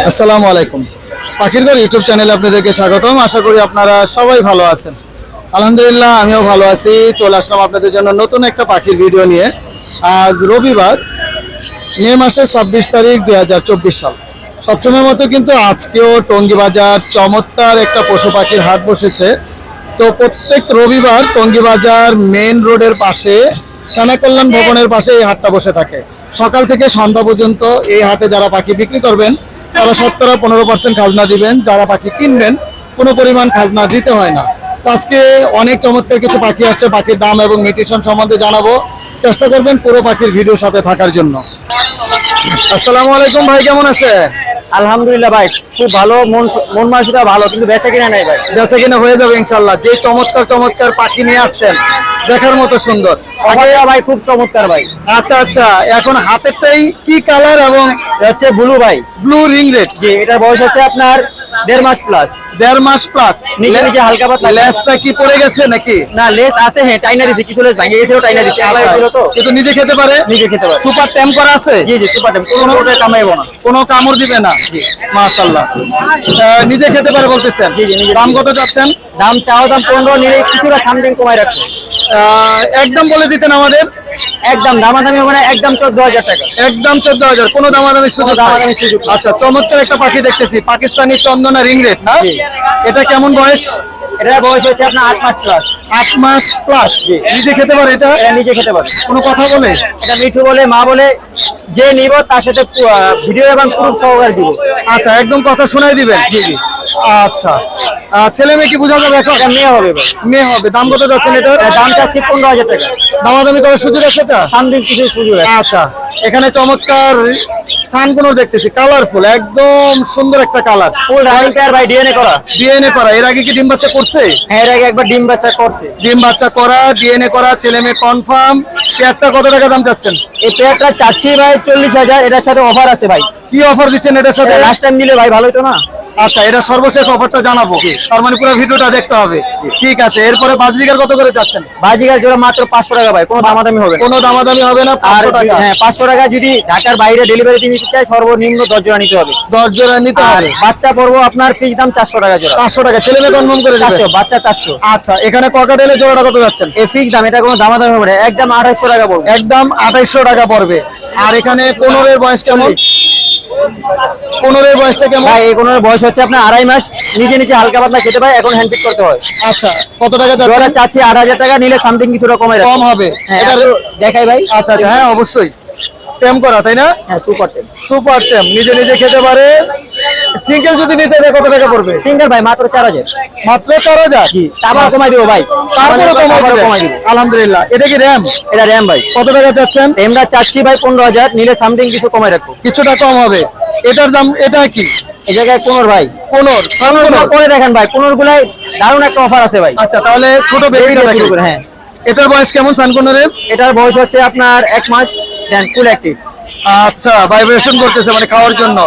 আসসালামু আলাইকুম। পাখির ঘর ইউটিউব চ্যানেলে আপনাদেরকে স্বাগতম। আশা করি আপনারা সবাই ভালো আছেন। আলহামদুলিল্লাহ, আমিও ভালো আছি। চলে আসলাম আপনাদের জন্য নতুন একটা পাখির ভিডিও নিয়ে। আজ রবিবার, মে মাসের ছাব্বিশ তারিখ দুই হাজার চব্বিশ সাল। সবসময় মতো কিন্তু আজকেও টঙ্গী বাজার চমৎকার একটা পশু পাখির হাট বসেছে। তো প্রত্যেক রবিবার টঙ্গী বাজার মেন রোডের পাশে সেনা কল্যাণ ভবনের পাশে এই হাটটা বসে থাকে। সকাল থেকে সন্ধ্যা পর্যন্ত এই হাটে যারা পাখি বিক্রি করবেন তারা শতকরা পনেরো পার্সেন্ট খাজনা দিবেন, যারা পাখি কিনবেন, কোনো পরিমাণ খাজনা দিতে হয় না। তো আজকে অনেক চমৎকার কিছু পাখি আসছে, পাখির দাম এবং নিউট্রিশন সম্বন্ধে জানাব। চেষ্টা করবেন পুরো পাখির ভিডিওর সাথে থাকার জন্য। আসসালামু আলাইকুম ভাই, কেমন আছে আলহামদুলিল্লাহ ভাই খুব ভালো মন মন মানসিকতা ভালো কিন্তু বেচা কিনা নাই ভাই। বেচা কিনা হয়ে যাবে ইনশাল্লাহ যে চমৎকার চমৎকার পাখি নিয়ে আসছেন দেখার মতো সুন্দর। ভাই খুব চমৎকার ভাই। আচ্ছা আচ্ছা এখন হাতেরটাই কি কালার এবং হচ্ছে ব্লু ভাই। ব্লু রিং রেড জি এটার বয়স হচ্ছে আপনার দেড় মাস প্লাস দেড় মাস প্লাস নিচে নিচে হালকা পাতলা। লেজটা কি পড়ে গেছে নাকি? না লেস আছে হ্যাঁ টাইনা দিছে কিছু লেস ভাঙে গেছিল টাইনা দিছে। আলাদা ছিল তো। কিন্তু নিজে খেতে পারে? নিজে খেতে পারে। সুপার ট্যাম করা আছে? জি জি সুপার কোনো রকম কামাইবো না। কোনো কামড় দিবে না? মাশাল্লাহ আহ, নিজে খেতে পারে বলতেছেন? জি, জি, দাম কত যাচ্ছেন দাম চাওয়া দাম পনেরো নিলে কিছুটা সামথিং কমাই রাখছে আহ, একদম বলে দিতেন আমাদের। একদম দামাদামি মানে একদম চোদ্দ হাজার টাকা। একদম চোদ্দ হাজার কোনো দামাদামি সুযোগ দামাদামি। সুযোগ। আচ্ছা চমৎকার একটা পাখি দেখতেছি পাকিস্তানি চন্দনা রিংরেট না? এটা কেমন বয়স? এটা বয়স হয়েছে আপনার আট মাস প্লাস। আট মাস প্লাস নিজে খেতে পারে এটা? এটা নিজে খেতে পারে। কোনো কথা বলে? এটা মিঠু বলে মা বলে যে নিব তার সাথে ভিডিও এবং প্রুফ সহকারে দিব। আচ্ছা একদম কথা শোনাই দিবেন। জি জি। আচ্ছা। ছেলে মেয়ে কি বোঝা যাবে এখন মেয়ে হবে। মেয়ে হবে। দাম কত যাচ্ছেন এটা এটার দাম চাচ্ছি পনেরো হাজার টাকা। দামাদামি করার সুযোগ আছে এটা সামথিং কিছু সুযোগ আচ্ছা এখানে চমৎকার সানগুলো দেখতেছি কালারফুল একদম সুন্দর একটা কালার ফুল রানিং পেয়ার ভাই ডিএনএ করা। ডিএনএ করা। এর আগে কি ডিম বাচ্চা করছে? হ্যাঁ এর আগে একবার ডিম বাচ্চা করছে। ডিম বাচ্চা করা ডিএনএ করা ছেলে মেয়ে কনফার্ম পেয়ারটা কত টাকা দাম চাচ্ছেন? এই পেয়ারটা চাচ্ছি ভাই চল্লিশ হাজার এটার সাথে অফার আছে ভাই। কি অফার দিচ্ছেন এটার সাথে? লাস্ট টাইম দিলে ভাই ভালোই তো না? আচ্ছা এটা সর্বশেষ অফারটা জানাব। তার মানে পুরো ভিডিওটা দেখতে হবে। ঠিক আছে এরপরে বাজরিকার কত করে যাচ্ছেন বাজিকার জোড়া মাত্র পাঁচশো টাকা ভাই কোনো দামাদামি হবে না। কোনো দামাদামি হবে না পাঁচশো টাকা। হ্যাঁ পাঁচশো টাকা যদি ঢাকার বাইরে ডেলিভারি দিয়ে নিতে চাই সর্বনিম্ন দশ জোড়া নিতে হবে। দশ জোড়া নিতে হবে? বাচ্চা পড়ব আপনার ফিক্স দাম চারশো টাকা জোড়া। চারশো টাকা ছেলে মেয়ে কনফার্ম করে চারশো বাচ্চা চারশো। আচ্ছা এখানে ককাটেলের জোড়াটা কত যাচ্ছেন? এই ফিক্স দাম এটা কোনো দামাদামি হবে না একদম আঠাইশশো টাকা পড়বে। একদম আঠাইশশো টাকা পড়বে। আর এখানে পনেরোর বয়স কেমন? পনেরোর বয়সটা কেমন? ভাই এই কোনো বয়স হচ্ছে আপনার আড়াই মাস। নিজে নিচে হালকা পাতলা খেতে পায় এখন হ্যান্ড করতে হয়। আচ্ছা কত টাকা যাচ্ছে? চাচ্ছি আট হাজার টাকা নিলে সামথিং কিছুটা কমে কম হবে। হ্যাঁ একটু দেখাই ভাই। আচ্ছা আচ্ছা হ্যাঁ অবশ্যই। টেম করা তাই না? হ্যাঁ সুপার টেন সুপার টেম নিজে নিজে খেতে পারে। সিঙ্গেল যদি নিতে যায় কত টাকা পড়বে? সিঙ্গেল ভাই মাত্র চার হাজার। মাত্র চার হাজার? আবার কমাই দিব ভাই। তারপরে কমাই দিব। আলহামদুলিল্লাহ। এটা কি র্যাম এটা র্যাম ভাই। কত টাকা যাচ্ছেন এমরা চাচ্ছি ভাই পনেরো হাজার নিলে সামথিং কিছু কমাই রাখব। কিছুটা কম হবে। এটার দাম এটা কি? এই জায়গায় পনেরো ভাই। পনেরো গুলো পরে দেখেন ভাই পনেরো গুলাই দারুণ একটা অফার আছে ভাই। আচ্ছা তাহলে ছোট বেবিটা শুরু করে, হ্যাঁ। এটার বয়স কেমন সানকোনের এটার বয়স হচ্ছে আপনার এক মাস দেন ফুল অ্যাক্টিভ আচ্ছা ভাইব্রেশন করতেছে মানে খাওয়ার জন্য।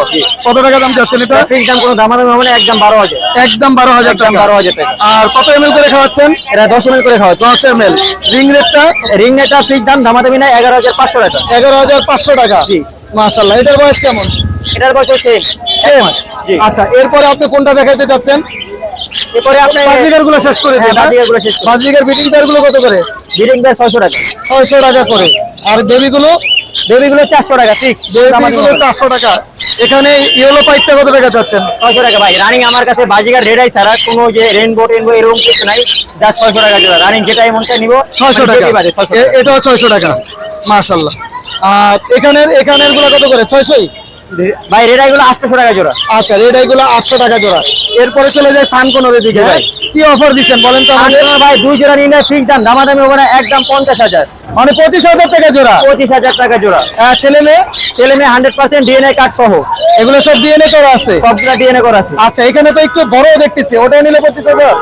কত টাকা দাম যাচ্ছেন এটা? ফিক্স দাম কোনো দামাদামি হবে না একদম হাজার। একদম বারো হাজার একদম টাকা। বারো হাজার টাকা। আর কত এমএল করে খাওয়াচ্ছেন? এটা দশ এমএল করে খাওয়া দশ এমএল রিং রেটটা রিং এটা ফিক্স দাম দামাদামি না এগারো হাজার পাঁচশো টাকা। এগারো হাজার পাঁচশো টাকা। জি। মাশাল্লাহ এটার বয়স কেমন? এটার বয়স হচ্ছে সেম আচ্ছা এরপরে আপনি কোনটা দেখাইতে চাচ্ছেন? এরপরে আপনি বাজিকারগুলো শেষ করে হ্যাঁ, দিন বাজিগারগুলো শেষ করে। বাজিকার বিটিং পেয়ারগুলো কত করে? বিডিং ব্যাস ছয়শো টাকা। ছয়শো টাকা করে। আর বেবি গুলো বেবি চারশো টাকা ফিক্স বেবি গুলো টাকা। এখানে ইয়েলো পাইপটা কত টাকা যাচ্ছেন ছয়শো টাকা ভাই রানিং আমার কাছে বাজিকার রেড আই ছাড়া কোনো যে রেনবো টেনবো এরকম কিছু নাই জাস্ট ছয়শো টাকা জোড়া। রানিং যেটাই মনটা নিব ছয়শো টাকা। যেতেই পারি, 600 টাকা। এটাও ছয়শো টাকা মাশাল্লাহ আর এখানের এখানেরগুলো কত করে? ছয়শোই? ভাই রেড আই গুলো আটশো টাকা জোড়া। আচ্ছা রেড আইগুলো আটশো টাকা জোড়া। এরপরে চলে যায় সানকোনের দিকে। হ্যাঁ? ভাই। কি অফার দিচ্ছেন বলেন তো আমাদের ভাই দুই জোড়া নিলে ফিক্স দাম দামাদামি হবে না একদম পঞ্চাশ হাজার। মানে পঁচিশ হাজার টাকা জোড়া? পঁচিশ হাজার টাকা জোড়া। হ্যাঁ, ছেলে মেয়ে? ছেলে মেয়ে হান্ড্রেড পার্সেন্ট ডিএনএ কার্ড সহ। এগুলো সব ডিএনএ করা আছে? সবগুলা ডিএনএ করা আছে। আচ্ছা এখানে তো একটু বড় দেখতেছি। ওটা নিলে পঁচিশ হাজার।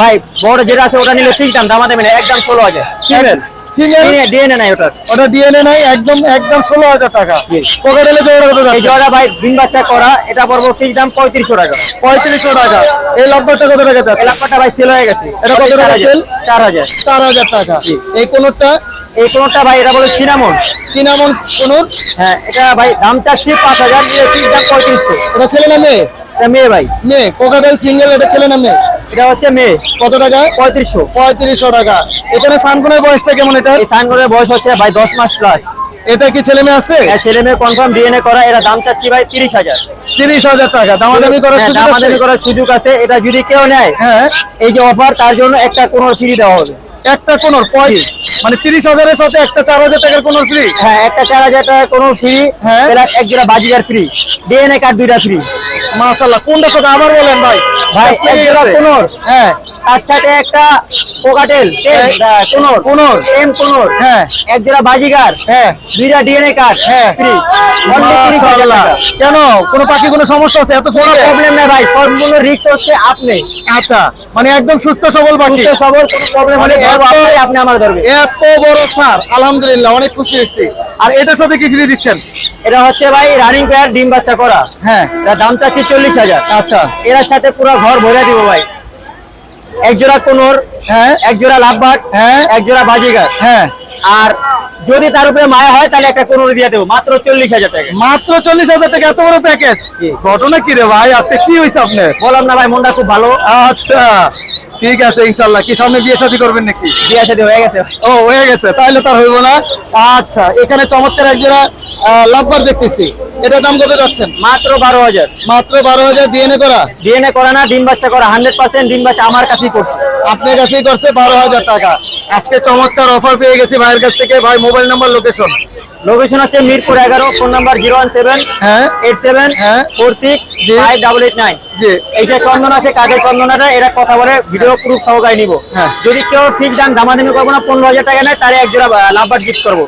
ভাই বড় যেটা আছে ওটা নিলে ফিক্স দাম দামাদামি না একদম ষোলো হাজার। ফিমেল ফিমেল ডিএনএ নাই ওটার। ওটা ডিএনএ নাই একদম একদম ষোলো হাজার টাকা। পকেটেলে জোড়া কত যাচ্ছে? জোড়া ভাই ডিম বাচ্চা করা এটা পড়ব ফিক্স দাম পঁয়ত্রিশশো টাকা। এই লব্বরটা কত টাকা এই ভাই সেল হয়ে গেছে। এটা কত টাকা চার হাজার। sell? চার হাজার টাকা। এই কোনটা এই কোনটা ভাই এটা বলে সিনামন। চিনামন কোনোর? হ্যাঁ এটা ভাই দাম চাচ্ছি এটা ছেলে না মেয়ে? এটা মেয়ে ভাই। মেয়ে কোকাটেল সিঙ্গেল এটা ছেলে না মেয়ে? এটা হচ্ছে মেয়ে। কত টাকা? পঁয়ত্রিশশো। পঁয়ত্রিশশো টাকা। এখানে সানকনের বয়সটা কেমন এটা? এই বয়স হচ্ছে ভাই দশ মাস প্লাস এটা কি ছেলে মেয়ে আছে? ছেলে মেয়ে কনফার্ম ডিএনএ করা এরা দাম চাচ্ছি ভাই তিরিশ হাজার। তিরিশ হাজার টাকা। দামাদামি করার হ্যাঁ, দামাদামি করার সুযোগ আছে। এটা যদি কেউ নেয় হ্যাঁ। এই যে অফার তার জন্য একটা কোনো ফ্রি দেওয়া হবে। একটা কোনোর পঁয়ত্রিশ? মানে তিরিশ হাজারের সাথে একটা চার হাজার টাকার কোনোর ফ্রি হ্যাঁ একটা চার হাজার টাকা কোনো ফ্রি হ্যাঁ। এক জোড়া বাজিগার ফ্রি ডিএনএ কার্ড দুইটা ফ্রি মাশাল্লাহ কোন সাথে আবার বলেন ভাই ভাই জোড়া গেছে। হ্যাঁ তার সাথে একটা কোকাটেল হ্যাঁ। কোনোর। কোনোর। এম কোনোর। হ্যাঁ। এক জোড়া বাজিগার। হ্যাঁ। দুইটা ডিএনএ কার্ড। হ্যাঁ। কেন? কোনো পাখি কোনো সমস্যা আছে? এত কোনো ফ্রি? প্রবলেম নেই ভাই। সম্পূর্ণ রিস্ক হচ্ছে আপনি। আচ্ছা। মানে একদম সুস্থ সবল পাখি। সুস্থ সবল প্রবলেম হলে মানে আপনি, আমার ধরবে এত বড় সার। আলহামদুলিল্লাহ অনেক খুশি হয়েছি। আর এটার সাথে কি ফ্রি দিচ্ছেন? এটা হচ্ছে ভাই রানিং পেয়ার ডিম বাচ্চা করা। হ্যাঁ। দাম চাচ্ছি চল্লিশ হাজার। আচ্ছা। এর সাথে পুরো ঘর ভরে দিব ভাই। এক জোড়া কোনোর হ্যাঁ। এক জোড়া লাভবাট হ্যাঁ। এক জোড়া বাজিগার। হ্যাঁ। আর যদি তার উপরে মায়া হয় তাহলে একটা কোনোর দিয়ে দেবো মাত্র চল্লিশ হাজার টাকা। মাত্র চল্লিশ হাজার টাকা এত বড় প্যাকেজ ঘটনা কি রে ভাই? আজকে কি হয়েছে আপনার? বললাম না ভাই মনটা খুব ভালো। আচ্ছা ঠিক আছে ইনশাল্লাহ। কি সামনে বিয়ে শাদী করবেন নাকি? বিয়ে সাথে হয়ে গেছে। ও হয়ে গেছে তাহলে তার হইব না। আচ্ছা এখানে চমৎকার এক জোড়া লাভবার দেখতেছি। এটার দাম কত যাচ্ছেন? মাত্র বারো হাজার। মাত্র বারো হাজার ডিএনএ করা? ডিএনএ করা না ডিম বাচ্চা করা হান্ড্রেড পার্সেন্ট ডিম বাচ্চা আমার কাছেই করছে। আপনার কাছেই করছে বারো হাজার টাকা। আজকে চমৎকার অফার পেয়ে গেছি ভাইয়ের কাছ থেকে। ভাই মোবাইল নাম্বার লোকেশন লোকেশন আছে মিরপুর এগারো phone number zero one seven হ্যাঁ। এইট সেভেন হ্যাঁ। ফোর সিক্স জি। ফাইভ ডাবল এইট নাইন জি। এই যে চন্দন আছে কাজের চন্দনাটা এরা কথা বলে ভিডিও প্রুফ সহকারে নিব। হ্যাঁ। যদি কেউ ফিক্স দাম দামাদামি করব না পনেরো হাজার টাকা নেয় তাহলে এক জোড়া লাভবার গিফট করব।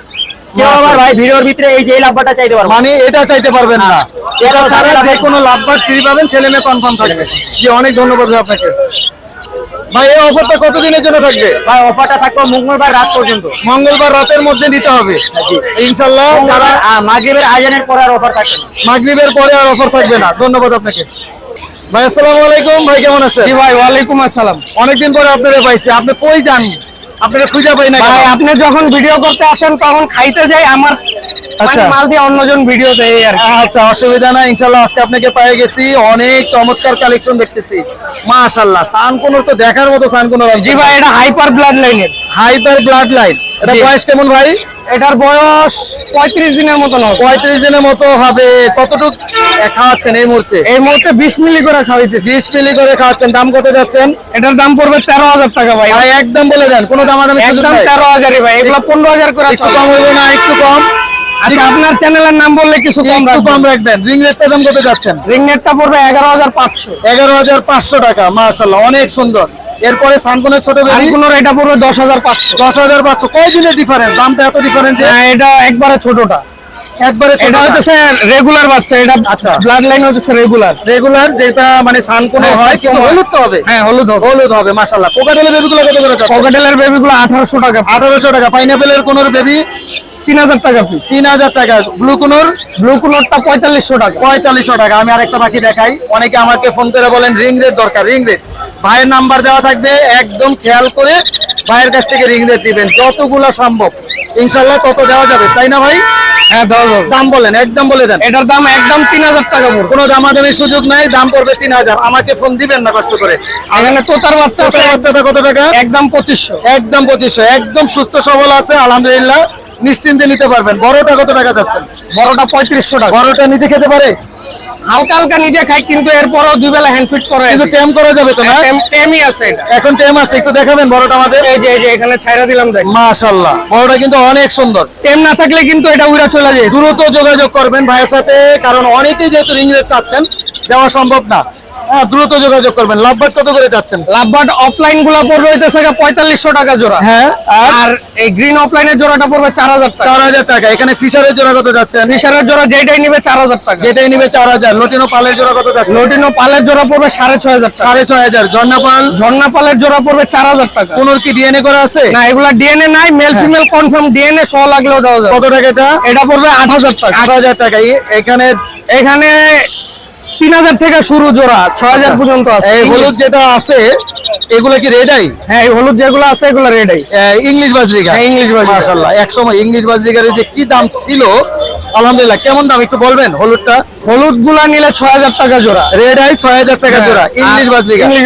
কেউ আবার ভাই ভিডিওর ভিতরে এই যে লাভবারটা চাইতে পারব? মানে এটা চাইতে পারবেন না। এটা এটা ছাড়া ছাড়া যে কোনো লাভবার ফ্রি পাবেন ছেলে মেয়ে কনফার্ম থাকবে। জি অনেক ধন্যবাদ আপনাকে। ভাই এই অফারটা কতদিনের জন্য থাকবে? ভাই অফারটা থাকব মঙ্গলবার রাত পর্যন্ত। মঙ্গলবার রাতের মধ্যে দিতে হবে। ইনশাল্লাহ যারা যারা মাগরিবের আয়োজনের পরে আর অফার থাকবে না। মাগরিবের পরে আর অফার থাকবে না। ধন্যবাদ আপনাকে। ভাই আসসালামু আলাইকুম। ভাই কেমন আছেন? ভাই ওয়ালাইকুম আসসালাম। অনেকদিন পরে আপনারা পাইছি। আপনি কই যান? আপনারা খুঁজে পাই না ভাই আপনি যখন ভিডিও করতে আসেন তখন খাইতে যাই আমার আচ্ছা। মানে মাল দিয়ে অন্যজন ভিডিও দেয় আর আচ্ছা অসুবিধা নাই ইনশাল্লাহ আজকে আপনাকে পেয়ে গেছি। অনেক চমৎকার কালেকশন দেখতেছি। মাশাল্লাহ সান তো দেখার মতো সান জি ভাই এটা হাইপার ব্লাড লাইনের হাইপার ব্লাড লাইন এটা বয়স কেমন ভাই? এটার বয়স পঁয়ত্রিশ দিনের মতন হবে। পঁয়ত্রিশ দিনের মতো হবে। কতটুক খাওয়াচ্ছেন এই মুহূর্তে? এই মুহূর্তে বিশ মিলি করে বিশ মিলি করে খাওয়াচ্ছেন। দাম কত যাচ্ছেন? এটার দাম পড়বে তেরো হাজার টাকা ভাই। ভাই একদম বলে দেন কোনো সুযোগ একদম তেরো হাজারই ভাই এগুলো পনেরো হাজার করে একটু কম হইব না একটু কম। আচ্ছা আপনার চ্যানেলের নাম বললে কিছু কম একটু কম রাখবেন। রিং রেটটা দাম কত যাচ্ছেন রিং নেটটা পড়বে এগারো হাজার পাঁচশো। এগারো হাজার পাঁচশো টাকা মাশাল্লাহ অনেক সুন্দর। এরপরে সানকনের ছোট সানকুনোর এটা পড়বে দশ হাজার পাঁচশো। দশ হাজার পাঁচশো। কয় দিনের ডিফারেন্স দামটা এত ডিফারেন্স হ্যাঁ, এটা একবারে ছোটটা। একবারে এটা হচ্ছে রেগুলার বাচ্চা এটা আচ্ছা। ব্লাড লাইন হচ্ছে রেগুলার রেগুলার যেটা মানে সানকোনে হ্যাঁ, হয় কিন্তু হলুদ তো হবে? হ্যাঁ হলুদ হবে। হলুদ হবে মাশাল্লাহ কোকাটেলের বেবিগুলো কত করে যাচ্ছে? পকেটেলের বেবিগুলো আঠারোশো টাকা। আঠারোশো টাকা। পাইনাপেলের কোনোর বেবি তিন হাজার টাকা পিস তিন হাজার টাকা। ব্লু কোনোর ব্লু কুলোরটা পঁয়তাল্লিশশো টাকা। পঁয়তাল্লিশশো টাকা। আমি আরেকটা বাকি দেখাই। অনেকে আমাকে ফোন করে বলেন রিং রেট দরকার রিং রেট ভাইয়ের নাম্বার দেওয়া থাকবে একদম খেয়াল করে ভাইয়ের কাছ থেকে রিং রেট দিবেন যতগুলা সম্ভব। ইনশাল্লাহ তত দেওয়া যাবে। তাই না ভাই? হ্যাঁ দাম বলেন একদম বলে দেন। এটার দাম একদম তিন হাজার টাকা পড়বে। কোনো দামাদামির সুযোগ নাই দাম পড়বে তিন হাজার। আমাকে ফোন দিবেন না কষ্ট করে। এখানে তোতার বাচ্চা আছে। ছোট বাচ্চাটা কত টাকা? একদম পঁচিশশো। একদম পঁচিশশো। একদম সুস্থ সবল আছে আলহামদুলিল্লাহ। নিশ্চিন্তে নিতে পারবেন। বড়টা কত টাকা যাচ্ছেন বড়টা পঁয়ত্রিশশো টাকা। বড়টা নিজে খেতে পারে? হালকা হালকা নিজে খাই কিন্তু এরপরও দুই বেলা হ্যান্ড ফিট করে কিন্তু টেম করা যাবে তো না? টেমই আছে এখন টেম আছে একটু দেখাবেন বড়টা আমাদের? এই যে এই যে এখানে ছাইরা দিলাম দেখ। মাশাল্লাহ বড়টা কিন্তু অনেক সুন্দর। টেম না থাকলে কিন্তু এটা উড়া চলে যায়। দ্রুত যোগাযোগ করবেন ভাইয়ের সাথে কারণ অনেকেই যেহেতু রিং চাচ্ছেন দেওয়া সম্ভব না। হ্যাঁ দ্রুত যোগাযোগ করবেন। লাভবাট কত করে চাচ্ছেন? লাভবাট অফলাইনগুলা পড়বে হইতেছে পঁয়তাল্লিশশো টাকা জোড়া। হ্যাঁ আর? এই গ্রিন অফলাইনের জোড়াটা পড়বে চার হাজার টাকা। চার হাজার টাকা। এখানে ফিশারের জোড়া কত যাচ্ছেন ফিশারের জোড়া যেটাই নিবে চার হাজার টাকা। যেটাই নিবে চার হাজার। লটিনো পালের জোড়া কত যাচ্ছে? লোটিনো পালের জোড়া পড়বে সাড়ে ছয় হাজার সাড়ে ছয় হাজার। ঝর্ণা পাল? ঝর্ণা পালের জোড়া পড়বে চার হাজার টাকা। কোনোর কি ডিএনএ করা আছে? না এগুলা ডিএনএ নাই মেল ফিমেল কনফার্ম ডিএনএ সহ লাগলেও দেওয়া যাবে। কত টাকা এটা? এটা পড়বে আট হাজার টাকা। আট হাজার টাকা। এখানে এখানে তিন হাজার থেকে শুরু জোড়া ছয় হাজার পর্যন্ত আছে। এই হলুদ যেটা আছে এগুলো কি রেড আই হ্যাঁ এই হলুদ যেগুলো আছে এগুলো রেড আই ইংলিশ বাজরিকা হ্যাঁ, ইংলিশ বাজরিকা। মাশাআল্লাহ এক সময় ইংলিশ বাজরিকারের যে কি দাম ছিল আলহামদুলিল্লাহ কেমন দাম একটু বলবেন হলুদটা? হলুদগুলা নিলে ছয় হাজার টাকা জোড়া। রেড আই ছয় হাজার টাকা জোড়া ইংলিশ বাজরিকা ইংলিশ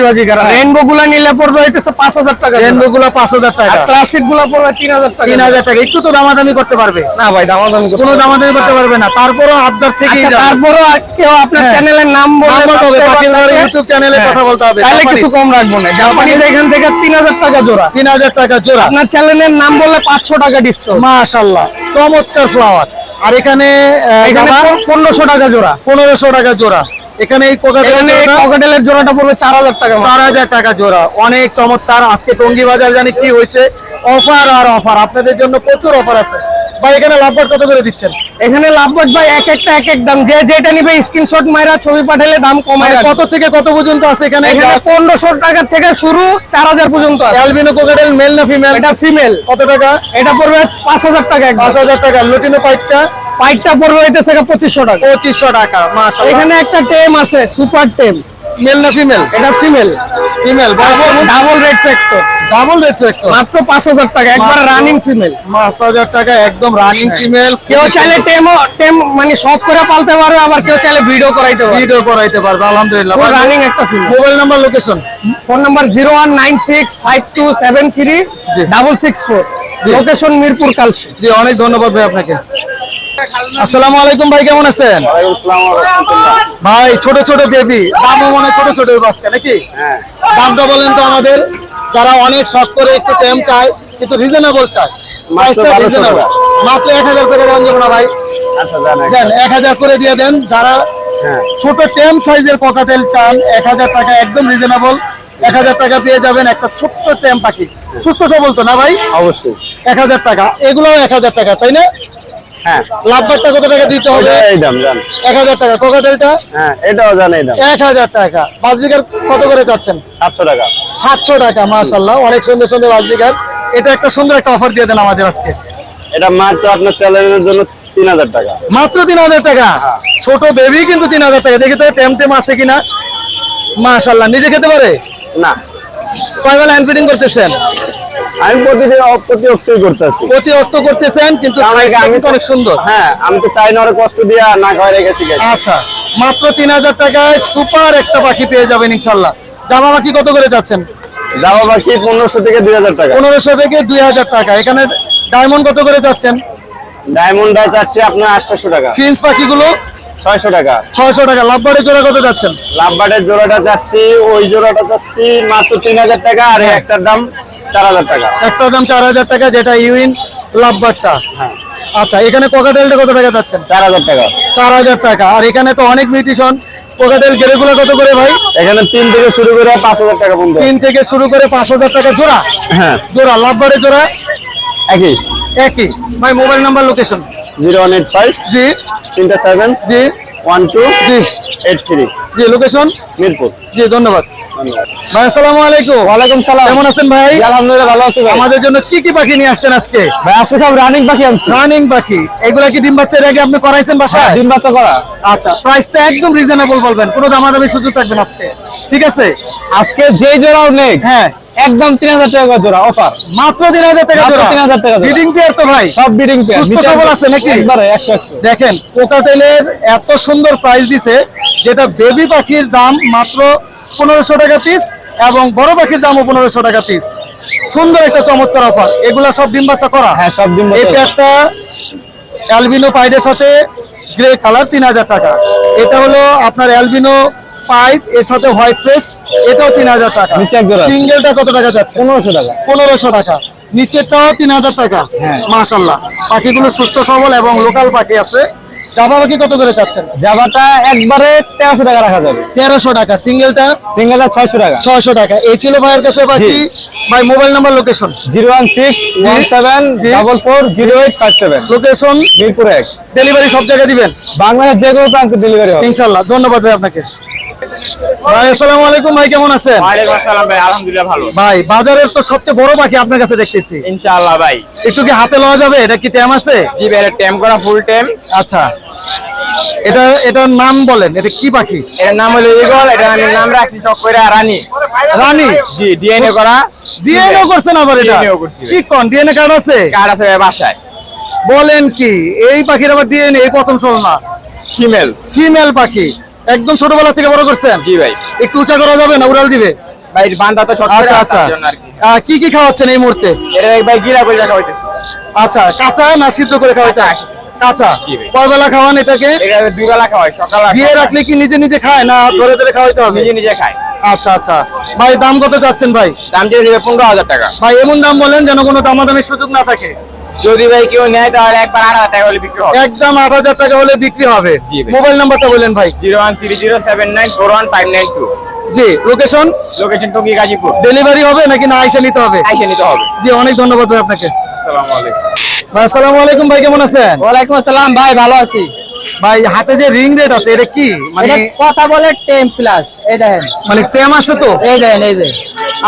রেইনবো গুলা নিলে পড়বে হইতেছে পাঁচ হাজার টাকা রেনবো গুলো পাঁচ হাজার টাকা। ক্লাসিকগুলা পড়বে তিন হাজার টাকা তিন হাজার টাকা। একটু তো দামাদামি করতে পারবে। না ভাই দামাদামি কোনো। দামাদামি করতে পারবে না। তারপরও আবদার থেকে আচ্ছা, তারপরও কেউ আপনার। চ্যানেলের নাম বলে নাম বলতে হবে, পাখির ইউটিউব চ্যানেলে। কথা বলতে হবে। তাহলে কিছু কম রাখব না। জাপানিজ এখান থেকে তিন হাজার টাকা জোড়া। তিন হাজার টাকা জোড়া। আপনার চ্যানেলের নাম বললে পাঁচশো টাকা ডিসকাউন্ট মাশাল্লাহ চমৎকার ফ্লাওয়ার আর এখানে পনেরোশো টাকা জোড়া। পনেরোশো টাকা জোড়া। এখানে এই কোকাটেলের জোড়াটা পড়বে চার হাজার টাকা চার হাজার টাকা জোড়া। অনেক চমৎকার। আজকে টঙ্গি বাজার জানি কি হয়েছে। অফার আর অফার। আপনাদের জন্য প্রচুর অফার আছে। ভাই এখানে লাভবাট কত করে দিচ্ছেন? এখানে লাভবাজ ভাই এক একটা এক এক দাম। যে যেটা নিবে স্ক্রিনশট মাইরা ছবি পাঠালে দাম কমায় মানে কত থেকে কত পর্যন্ত আছে এখানে? এখানে পনেরোশো টাকা থেকে শুরু চার হাজার পর্যন্ত আছে। অ্যালবিনো কোকাটেল মেল না ফিমেল এটা ফিমেল কত টাকা? এটা পড়বে পাঁচ হাজার টাকা একদম। পাঁচ হাজার টাকা। লুটিনো পাইপটা পাইপটা পড়বে হইতেছে পঁচিশশো টাকা। পঁচিশশো টাকা মাশাআল্লাহ। এখানে একটা টেম আছে সুপার টেম। মেল না ফিমেল এটা female female double red factor double একটু মাত্র পাঁচ হাজার টাকা একবার রানিং ফিমেল পাঁচ হাজার টাকা একদম রানিং ফিমেল কেউ চাইলে টেম টেম মানে শখ করে পালতে পারবে আবার কেউ চাইলে ভিডিও করাইতে পারবে ভিডিও করাইতে পারবে আলহামদুলিল্লাহ। রানিং একটা female mobile number location phone number zero one nine six five two seven three জি। ডাবল সিক্স ফোর জি। লোকেশন মিরপুর কালসি জি অনেক ধন্যবাদ ভাই আপনাকে। আসসালামু আলাইকুম ভাই কেমন আছেন? ভাই ছোট ছোট বেবি দামও মনে ছোট ছোট বাচ্চা নাকি? দামটা বলেন তো আমাদের যারা অনেক শখ করে একটু টেম চায় কিন্তু রিজনেবল চায়। প্রাইসটা রিজনেবল টাকা। মাত্র এক হাজার করে দেন যাব না ভাই? আচ্ছা জান দেন এক হাজার করে দিয়ে দেন যারা হ্যাঁ। ছোট টেম সাইজের ককাটেল চান এক হাজার টাকা একদম রিজনেবল এক হাজার টাকা পেয়ে যাবেন একটা ছোট্ট টেম পাখি। সুস্থ সবল তো না ভাই? অবশ্যই। এক হাজার টাকা এগুলোও এক হাজার টাকা তাই না? হ্যাঁ। লাভবারটা কত টাকা দিতে হবে? এই দাম জান। টাকা। কোকাটেলটা হ্যাঁ এটাও জান এই দাম। এক হাজার টাকা। বাজরিকার কত করে চাচ্ছেন? সাতশো টাকা। সাতশো টাকা মাশাল্লাহ অনেক সুন্দর সুন্দর বাজরিকার। এটা একটা সুন্দর একটা অফার দিয়ে দেন আমাদের আজকে। এটা মাত্র আপনার চ্যানেলের জন্য তিন হাজার টাকা। মাত্র তিন হাজার টাকা? ছোট বেবি কিন্তু তিন হাজার টাকা। দেখি তো টেম টেম আছে কিনা? মাশাল্লাহ নিজে খেতে পারে? না। কয় বেলা হ্যান্ড ফিটিং করতেছেন? আমি প্রতিদিন করতেছি। করতেছেন কিন্তু আমি কিন্তু অনেক সুন্দর। হ্যাঁ আমি তো চাই না ওরা কষ্ট দিয়া না খাওয়া রেখে শিখাই আচ্ছা মাত্র তিন হাজার টাকায় সুপার একটা পাখি পেয়ে যাবেন ইনশাল্লাহ। জামা পাখি কত করে যাচ্ছেন? যাওয়া বাকি পনেরোশো থেকে দুই হাজার টাকা। পনেরোশো থেকে দুই হাজার টাকা। এখানে ডায়মন্ড কত করে যাচ্ছেন? ডায়মন্ডটা চাচ্ছি আপনার আটশোশো টাকা। ফিন্স পাখিগুলো ছয়শো টাকা। ছয়শো টাকা। লাভবারের জোড়া কত যাচ্ছেন? লাভবার্ডের জোড়াটা চাচ্ছি ওই জোড়াটা চাচ্ছি মাত্র তিন হাজার টাকা আর এই একটার দাম চার হাজার টাকা। একটা দাম চার হাজার টাকা যেটা ইউইন লাভবারটা। হ্যাঁ। আচ্ছা এখানে কোকাটেলটা কত টাকা যাচ্ছেন? চার হাজার টাকা। চার হাজার টাকা। আর এখানে তো অনেক মিউটিশন কোকাটেল গেরেগুলো কত করে ভাই? এখানে তিন থেকে শুরু করে পাঁচ হাজার টাকা পর্যন্ত। তিন থেকে শুরু করে পাঁচ হাজার টাকা জোড়া? হ্যাঁ। জোড়া লাভবারের জোড়া? একই। একই। ভাই mobile number location zero one eight five জি। তিনটা সেভেন জি। ওয়ান টু জি। এইট থ্রি জি লোকেশন মিরপুর। জি ধন্যবাদ। ধন্যবাদ। ভাই আসসালামু আলাইকুম। ওয়ালাইকুম সালাম। কেমন আছেন ভাই? আলহামদুলিল্লাহ ভালো আছি আমাদের জন্য কি কি পাখি নিয়ে আসছেন আজকে? ভাই আজকে সব রানিং পাখি আনছি। রানিং পাখি। এগুলা কি ডিম বাচ্চার আগে আপনি করাইছেন বাসায়? ডিম বাচ্চা করা। আচ্ছা প্রাইসটা একদম রিজনেবল বলবেন। কোনো দামাদামি সুযোগ থাকবে না আজকে। ঠিক আছে? আজকে যে জোড়াও নেই হ্যাঁ। একদম তিন হাজার টাকা জোড়া অফার মাত্র তিন হাজার টাকা জোড়া। তিন হাজার টাকা বিডিং পেয়ার তো ভাই। সব বিডিং সুস্থ সবল আছে নাকি? একবারে একশো একশো। দেখেন কোকাটেলের এত সুন্দর প্রাইস দিছে যেটা বেবি পাখির দাম মাত্র পনেরোশো টাকা পিস এবং বড় পাখির দামও পনেরোশো টাকা পিস সুন্দর একটা চমৎকার অফার এগুলা সব ডিম বাচ্চা করা। হ্যাঁ সব ডিম এই প্যাকটা অ্যালবিনো পাইডের সাথে গ্রে কালার তিন হাজার টাকা। এটা হলো আপনার অ্যালবিনো পাইপ এর সাথে হোয়াইট ফেস এটাও তিন হাজার টাকা। নিচে এক জোড়া। সিঙ্গেলটা কত টাকা যাচ্ছে পনেরোশো টাকা। পনেরোশো টাকা। নিচেরটাও তিন হাজার টাকা। হ্যাঁ। মাশাল্লাহ পাখিগুলো সুস্থ সবল এবং লোকাল পাখি আছে। জামা পাখি কত করে চাচ্ছেন? জাবাটা একবারে তেরোশো টাকা রাখা যাবে। তেরোশো টাকা। সিঙ্গেলটা? সিঙ্গেলটা ছয়শো টাকা। ছয়শো টাকা। এই ছিল ভাইয়ের কাছে পাখি। ভাই mobile number location zero one six one seven. Double four zero eight five seven. Location Mirpur এক। ডেলিভারি সব জায়গায় দিবেন? বাংলাদেশ যে কোনো প্রান্তে ডেলিভারি হবে। ইনশাল্লাহ ধন্যবাদ ভাই আপনাকে। ভাই আসসালামু আলাইকুম ভাই কেমন আছেন? ওয়ালাইকুম আসসালাম ভাই আলহামদুলিল্লাহ ভালো। ভাই বাজারের তো সবচেয়ে বড় পাখি আপনার কাছে দেখতেছি। ইনশাআল্লাহ ভাই। একটু কি হাতে লওয়া যাবে? এটা কি ট্যাম আছে? জি ভাই টেম করা ফুল টেম আচ্ছা। এটা এটার নাম বলেন এটা কি পাখি? এটার নাম হলো ইগল এটা আমি নাম রাখছি রানী। রানী? জি ডিএনএ করা। ডিএনএ করছেন আবার এটা। কি কোন? ডিএনএ কার্ড আছে? কার্ড আছে বাসায়। বলেন কি এই পাখির আবার ডিএনএ এই প্রথম শুনলাম ফিমেল ফিমেল পাখি। একদম ছোটবেলা থেকে বড় করছেন? জি ভাই। একটু উঁচা করা যাবে না? উড়াল দিবে? ভাই বান্দা তো ছোট আচ্ছা আচ্ছা। কি। কি খাওয়াচ্ছেন এই মুহূর্তে? এটা ভাই জিরা করে রাখা হইতেছে আচ্ছা কাঁচা না সিদ্ধ করে খাওয়াইতে? কাঁচা। জি ভাই। কয় বেলা খাওয়ান এটাকে? এটা দুই বেলা খাওয়াই সকাল দিয়ে রাখলে কি নিজে নিজে খায় না ধরে ধরে খাওয়াইতে হবে? নিজে নিজে খায়। আচ্ছা আচ্ছা। ভাই দাম কত চাচ্ছেন ভাই? দাম দিয়ে পনেরো হাজার টাকা। ভাই এমন দাম বলেন যেন কোনো দামাদামির সুযোগ না থাকে। যদি ভাই কেউ নেয় তাহলে একবার আট হাজার টাকা হলে বিক্রি হবে। একদম আট হাজার টাকা হলে বিক্রি হবে। মোবাইল নাম্বারটা বলেন ভাই। Zero one three zero seven nine four one five nine two. জি location? Location Tongi Gazipur. Delivery হবে নাকি না আইসা নিতে হবে? আইসা নিতে হবে। জি অনেক ধন্যবাদ ভাই আপনাকে। আসসালামু আলাইকুম। আসসালামু আলাইকুম ভাই কেমন আছেন? ওয়ালাইকুম আসসালাম ভাই ভালো আছি। ভাই হাতে যে রিং রেট আছে এটা কি? মানে কথা বলে টেন প্লাস এই দেখেন। মানে টেম আছে তো? এই দেখেন এই যে।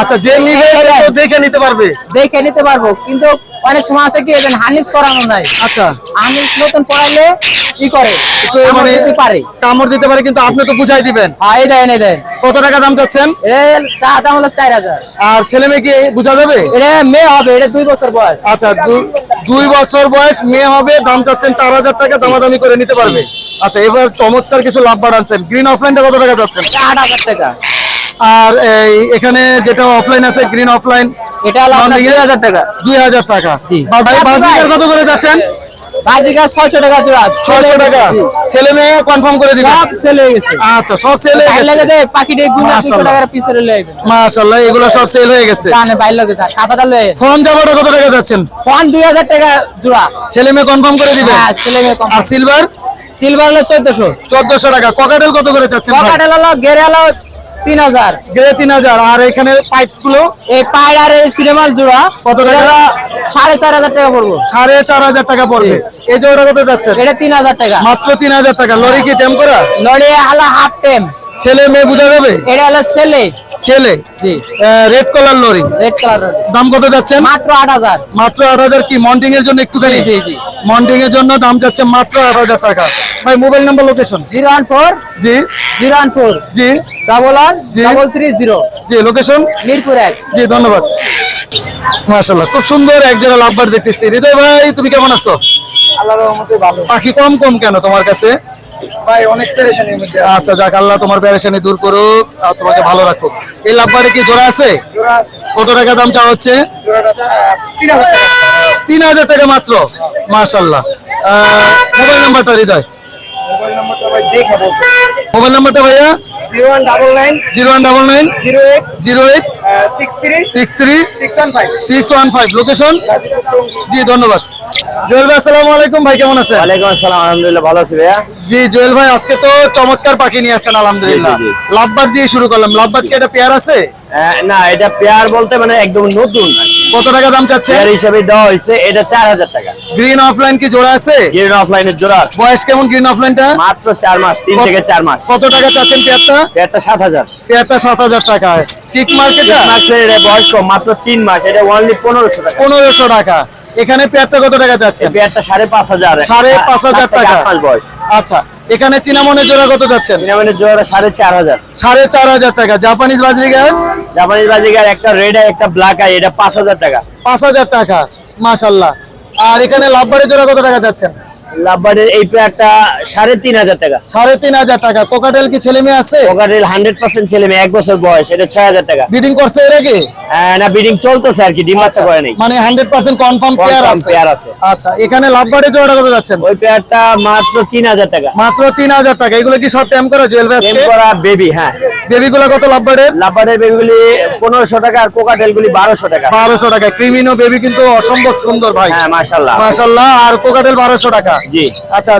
আচ্ছা যে নিবে তো দেখে নিতে পারবে। দেখে নিতে পারব কিন্তু অনেক সময় আছে কি এই দেখেন হানিস করানো নাই। আচ্ছা। হানিস মতন পড়াইলে কি করে মানে দিতে পারে। কামড় দিতে পারে কিন্তু আপনি তো বুঝাই দিবেন। হ্যাঁ এই দেখেন এই দেখেন। কত টাকা দাম চাচ্ছেন? এর চা দাম হলো চার হাজার। আর ছেলে মেয়ে কি বুঝা যাবে? এটা মেয়ে হবে এটা দুই বছর বয়স। আচ্ছা দুই বছর বয়স মেয়ে হবে দাম চাচ্ছেন চার হাজার টাকা দামাদামি করে নিতে পারবে। আচ্ছা এবার চমৎকার কিছু লাভ বাড়াচ্ছেন গ্রিন অফলাইনটা কত টাকা যাচ্ছেন আট হাজার টাকা। আর এই এখানে যেটা অফলাইন আছে গ্রিন অফলাইন এটা দুই হাজার টাকা। দুই হাজার টাকা। কত করে যাচ্ছেন বাজিকা ছয়শো টাকা জোড়া। ছয়শো টাকা। ছেলে মেয়ে কনফার্ম করে দিবেন সব চলে গেছে। আচ্ছা সব বাইর গেছে। লাগে দে পাখিটা গুলো দুশো টাকার পিছনে লয়ে আইবেন মাশাআল্লাহ এগুলো সব সেল হয়ে গেছে। জানে বাইর লাগে যা লয়ে ফোন জামাটা কত টাকা যাচ্ছেন? ফোন দুই হাজার টাকা জোড়া। ছেলে মেয়ে কনফার্ম করে দিবেন হ্যাঁ ছেলে মেয়ে কম আর সিলভার সিলভার হলো চোদ্দশো। চোদ্দশো টাকা। ককাটেল কত করে চাচ্ছেন পকাটেল হলো গেরে হলো তিন হাজার। গ্রে তিন হাজার আর এখানে পাইপগুলো এই আর এই সিনেমাল জোড়া কত টাকা? সাড়ে চার হাজার টাকা পড়ব। সাড়ে চার হাজার টাকা পড়বে। এই জোড়া কত যাচ্ছে? এটা তিন হাজার টাকা। মাত্র তিন হাজার টাকা। লরি কি টেম করা? লড়ে হলো হাফ টেম ছেলে মেয়ে বোঝা যাবে? এটা হলো ছেলে। ছেলে? জি। Red colour lory. Red colour দাম কত যাচ্ছেন মাত্র আট হাজার। মাত্র আট হাজার কি মন্টিং এর জন্য একটুখানি? জি, জি, জি। মন্টিং এর জন্য দাম যাচ্ছে মাত্র আট হাজার টাকা। ভাই mobile number location zero one four জি। জিরো ওয়ান ফোর জি। ডাবল ওয়ান জি। ডাবল থ্রি জিরো জি লোকেশন মিরপুর এক। জি ধন্যবাদ। মাশাল্লাহ খুব সুন্দর এক জোড়া লাভবার দেখতেছি। হৃদয় ভাই তুমি কেমন আছো? আল্লাহর রহমতে ভালো। পাখি কম কম কেন তোমার কাছে? ভাই অনেক পেরেশানির মধ্যে আচ্ছা যাক আল্লাহ তোমার পেরেশানি দূর করুক আর তোমাকে ভালো রাখুক। এই লাভবারে কি জোড়া আছে? জোড়া আছে। কত টাকা দাম চাওয়া হচ্ছে? তিন হাজার টাকা। মাত্র? মাশাল্লাহ মোবাইল নাম্বারটা হৃদয়। মোবাইল নাম্বারটা ভাইয়া? Zero one double nine zero one double nine zero eight zero eight six three six three six one five. Six one five. Location জি ধন্যবাদ। জুয়েল ভাই আসসালামু আলাইকুম ভাই কেমন আছেন? ওয়ালাইকুম আসসালাম আলহামদুলিল্লাহ ভালো আছি ভাইয়া। জি জুয়েল ভাই আজকে তো চমৎকার পাখি নিয়ে আসছেন আলহামদুলিল্লাহ। লাভবার দিয়ে শুরু করলাম। লাভবার কি এটা পেয়ার আছে? আহ, না এটা পেয়ার বলতে মানে একদম নতুন। কত টাকা দাম চাচ্ছে? পেয়ার হিসাবে দেওয়া হয়েছে এটা চার হাজার টাকা। গ্রিন অফলাইন কি জোড়া আছে? গ্রিন অফলাইনের জোড়া আছে। বয়স কেমন গ্রিন অফলাইনটা মাত্র চার মাস তিন থেকে চার মাস। কত টাকা চাচ্ছেন পেয়ারটা? পেয়ারটা সাত হাজার। পেয়ারটা সাত হাজার টাকা চিক মার্কেটে এটা বয়স কম, মাত্র তিন মাস এটা অনলি পনেরোশো টাকা। পনেরোশো টাকা। এখানে পেয়ারটা কত টাকা যাচ্ছে? পেয়ারটা সাড়ে পাঁচ হাজার। সাড়ে পাঁচ হাজার টাকা। আচ্ছা এখানে চিনামনের জোড়া কত যাচ্ছেন? চিনামনের জোড়া সাড়ে চার হাজার। সাড়ে চার হাজার টাকা। জাপানিজ বাজিগার জাপানিজ বাজিকার একটা রেড আই একটা ব্ল্যাক আই এটা পাঁচ হাজার টাকা। পাঁচ হাজার টাকা মাশাল্লাহ আর এখানে লাভবারের জোড়া কত টাকা যাচ্ছেন? লাভবারের এই পেয়ারটা সাড়ে তিন হাজার টাকা। সাড়ে তিন হাজার টাকা। কোকাটেল কি ছেলে মেয়ে আছে? ওকারের হান্ড্রেড পার্সেন্ট ছেলে মেয়ে এক বছর বয়স এটা ছয় হাজার টাকা। বিডিং করছে এর আগে? আহ, না বিডিং চলতেছে আর কি ডিম বাচ্চা করে নেই। মানে হান্ড্রেড পার্সেন্ট কনফার্ম পেয়ার আছে। পেয়ার আছে। আচ্ছা এখানে জোড়া কত যাচ্ছেন ওই পেয়ারটা মাত্র তিন হাজার টাকা। মাত্র তিন হাজার টাকা। এগুলো কি সব টাইম করা জুয়েল ভাই করা বেবি হ্যাঁ। বেবি গুলো কত বেবিগুলি পনেরোশো টাকা আর কোকাটেল গুলি বারোশো টাকা। বারোশো টাকা। ক্রিমিনো বেবি কিন্তু অসম্ভব সুন্দর ভাই। হ্যাঁ মাশাল্লাহ মাশাল্লাহ আর কোকাটেল বারোশো টাকা। জি। আচ্ছা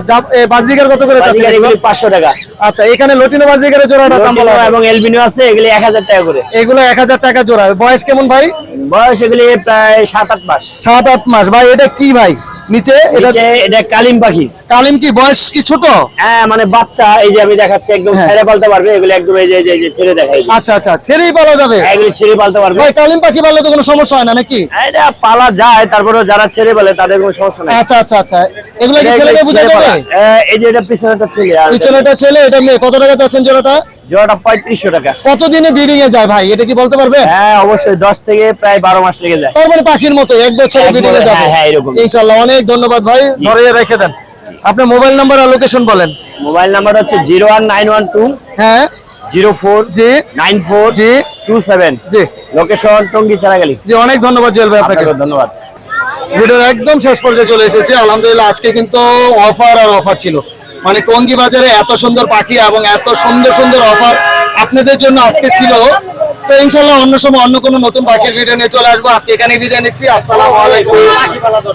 কত করে বাজিকার এগুলি? পাঁচশো টাকা। আচ্ছা এখানে লটিনো বাজরিকারের জোড়াটা দাম বলা এবং এলবিনো আছে এগুলি এক হাজার টাকা করে। এগুলো এক হাজার টাকা জোড়া। বয়স কেমন ভাই? বয়স এগুলি প্রায় সাত আট মাস। সাত আট মাস। ভাই এটা কি ভাই? নিচে এটা এটা কালিম পাখি। কালিম কি বয়স কি ছোট? হ্যাঁ মানে বাচ্চা এই যে আমি দেখাচ্ছি একদম হ্যাঁ। ছেড়ে পালতে পারবে এগুলো একদম এই যে এই যে- ছেড়ে দেখাই আচ্ছা আচ্ছা ছেড়েই পালা যাবে। এগুলো ছেড়ে পালতে পারবে। ভাই কালিম পাখি পাললে তো কোনো সমস্যা হয় না নাকি? এটা পালা যায় তারপরে যারা ছেড়ে পালে তাদের কোনো সমস্যা নাই। আচ্ছা আচ্ছা আচ্ছা এগুলো কি ছেলেকে বোঝা যাবে? হ্যাঁ, এই যে এটা পিছনেটা ছেলে আর পিছনেটা ছেলে এটা মেয়ে কত টাকা চাচ্ছেন জোড়াটা জোড়াটা পঁয়ত্রিশশো টাকা। কতদিনে ব্রিডিং এ যায় ভাই? এটা কি বলতে পারবে? হ্যাঁ অবশ্যই দশ থেকে প্রায় বারো মাস লেগে যায়। তার মানে পাখির মতো এক বছরে ব্রিডিং এ যাবে। হ্যাঁ, হ্যাঁ, এরকম। ইনশাআল্লাহ অনেক ধন্যবাদ ভাই। ধরে রেখে দেন। আপনার মোবাইল নাম্বার আর লোকেশন বলেন। মোবাইল নাম্বার হচ্ছে zero one nine one two হ্যাঁ। জিরো ফোর জি। নাইন ফোর জি। Two seven. জি। লোকেশন টঙ্গি চারাগালি। জি অনেক ধন্যবাদ জুয়েল ভাই আপনাকে। ধন্যবাদ। ভিডিওর একদম শেষ পর্যায়ে চলে এসেছে। আলহামদুলিল্লাহ আজকে কিন্তু অফার আর অফার ছিল। মানে টঙ্গি বাজারে এত সুন্দর পাখি এবং এত সুন্দর সুন্দর অফার আপনাদের জন্য আজকে ছিল। তো ইনশাল্লাহ অন্য সময় অন্য কোনো নতুন পাখির ভিডিও নিয়ে চলে আসব। আজকে এখানে বিদায় নিচ্ছি। আসসালামু